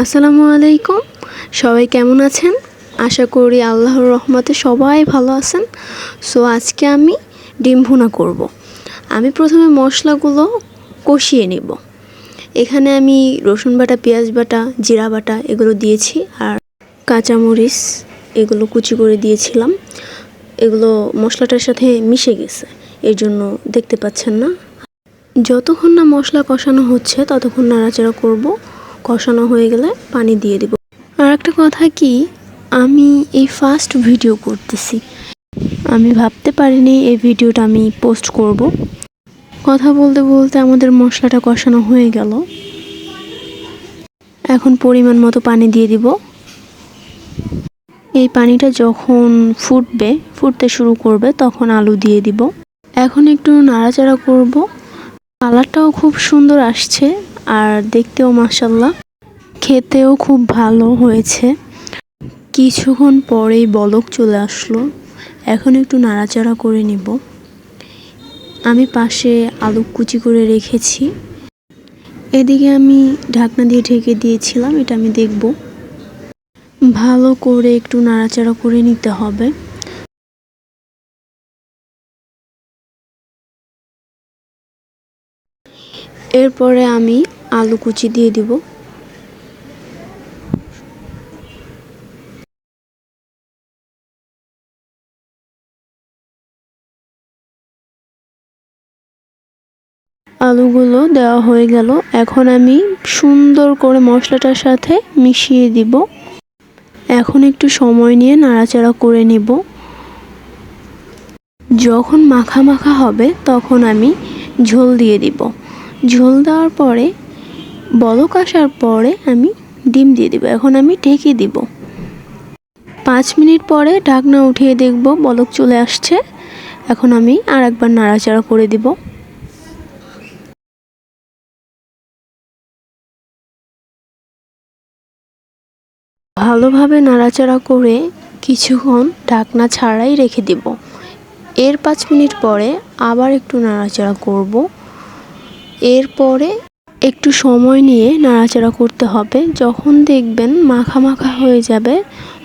আসসালামু আলাইকুম। সবাই কেমন আছেন? আশা করি আল্লাহর রহমতে সবাই ভালো আছেন। সো আজকে আমি ডিম ভুনা করব। আমি প্রথমে মশলাগুলো কষিয়ে নেব। এখানে আমি রসুন বাটা, পেঁয়াজ বাটা, জিরা বাটা এগুলো দিয়েছি আর কাঁচামরিচ এগুলো কুচি করে দিয়েছিলাম। এগুলো মশলাটার সাথে মিশে গেছে, এর জন্য দেখতে পাচ্ছেন না। যতক্ষণ না মশলা কষানো হচ্ছে ততক্ষণ নাড়াচাড়া করব। কষানো হয়ে গেলে পানি দিয়ে দিব। আর একটা কথা কি, আমি এই ফার্স্ট ভিডিও করতেছি। আমি ভাবতে পারিনি এই ভিডিওটা আমি পোস্ট করব। কথা বলতে বলতে আমাদের মশলাটা কষানো হয়ে গেল। এখন পরিমাণ মতো পানি দিয়ে দিব। এই পানিটা যখন ফুটবে, ফুটতে শুরু করবে, তখন আলু দিয়ে দিব। এখন একটু নাড়াচাড়া করব। কালারটাও খুব সুন্দর আসছে, আর দেখতেও মাসাল্লাহ খেতেও খুব ভালো হয়েছে। কিছুক্ষণ পরেই বলক চলে আসলো। এখন একটু নাড়াচাড়া করে নিব। আমি পাশে আলু কুচি করে রেখেছি। এদিকে আমি ঢাকনা দিয়ে ঢেকে দিয়েছিলাম, এটা আমি দেখব। ভালো করে একটু নাড়াচাড়া করে নিতে হবে। এরপরে আমি আলু কুচি দিয়ে দিব। আলুগুলো দেওয়া হয়ে গেল। এখন আমি সুন্দর করে মশলাটার সাথে মিশিয়ে দিব। এখন একটু সময় নিয়ে নাড়াচাড়া করে নেব। যখন মাখা মাখা হবে, তখন আমি ঝোল দিয়ে দিব। ঝোল দেওয়ার পরে, বলক আসার পরে আমি ডিম দিয়ে দিব। এখন আমি ঢেকে দিব। পাঁচ মিনিট পরে ঢাকনা উঠিয়ে দেখব, বলক চলে আসছে। এখন আমি আর একবার নাড়াচাড়া করে দিব। ভালোভাবে নাড়াচাড়া করে কিছুক্ষণ ঢাকনা ছাড়াই রেখে দেব। এর পাঁচ মিনিট পরে আবার একটু নাড়াচাড়া করব। এরপরে একটু সময় নিয়ে নাড়াচাড়া করতে হবে। যখন দেখবেন মাখা মাখা হয়ে যাবে,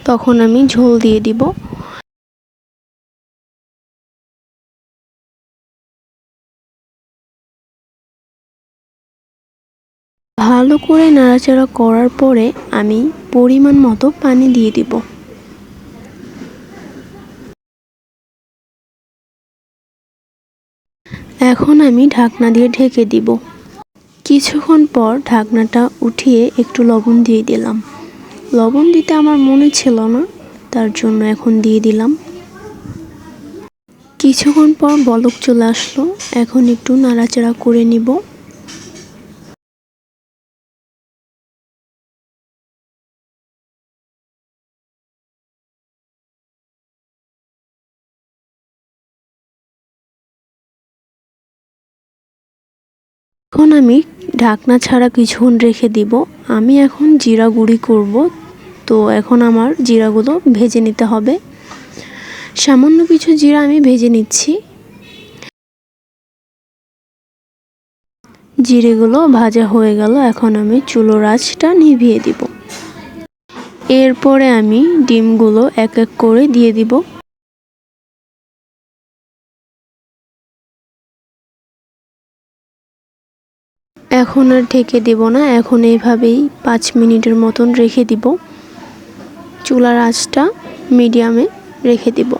তখন আমি ঝোল দিয়ে দিব। ভালো করে নাড়াচাড়া করার পরে আমি পরিমাণ মতো পানি দিয়ে দিব। এখন আমি ঢাকনা দিয়ে ঢেকে দিব। কিছুক্ষণ পর ঢাকনাটা উঠিয়ে একটু লবণ দিয়ে দিলাম। লবণ দিতে আমার মনে ছিল না, তার জন্য এখন দিয়ে দিলাম। কিছুক্ষণ পর বলক চলে আসলো, এখন একটু নাড়াচাড়া করে নিব। এখন আমি ঢাকনা ছাড়া কিছুক্ষণ রেখে দিব। আমি এখন জিরা গুঁড়ি করব। তো এখন আমার জিরাগুলো ভেজে নিতে হবে। সামান্য কিছু জিরা আমি ভেজে নিচ্ছি। জিরেগুলো ভাজা হয়ে গেল। এখন আমি চুলোর আঁচটা নিভিয়ে দিব। এরপরে আমি ডিমগুলো এক এক করে দিয়ে দিব। এখন আর ঢেকে দেব না, এখন এইভাবেই পাঁচ মিনিটের মতন রেখে দিব। চুলার আঁচটা মিডিয়ামে রেখে দিব।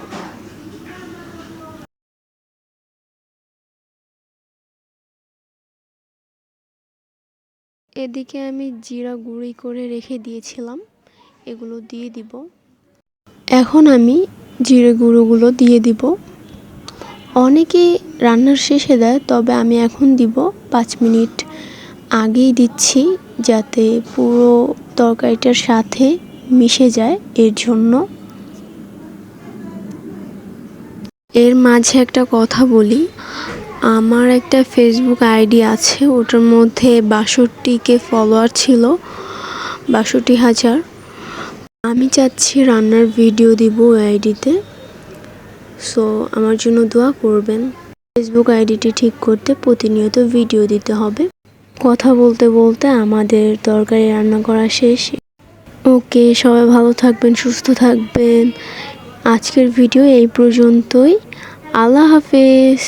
এদিকে আমি জিরা গুঁড়ি করে রেখে দিয়েছিলাম, এগুলো দিয়ে দিব। এখন আমি জিরে গুঁড়োগুলো দিয়ে দিব। অনেকে রান্নার শেষে দেয়, তবে আমি এখন দিব পাঁচ মিনিট আগেই দিচ্ছি যাতে পুরো তরকারিটার সাথে মিশে যায় এর জন্য। এর মাঝে একটা কথা বলি। আমার একটা ফেসবুক আইডি আছে, ওটার মধ্যে বাষট্টিকে ফলোয়ার ছিল, বাষট্টি হাজার। আমি চাচ্ছি রান্নার ভিডিও দিব ওই আইডিতে। সো আমার জন্য দোয়া করবেন। ফেসবুক আইডিটি ঠিক করতে প্রতিনিয়ত ভিডিও দিতে হবে। কথা বলতে বলতে আমাদের তরকারি রান্না করা শেষ। ওকে, সবাই ভালো থাকবেন, সুস্থ থাকবেন। আজকের ভিডিও এই পর্যন্তই। আল্লাহ হাফেজ।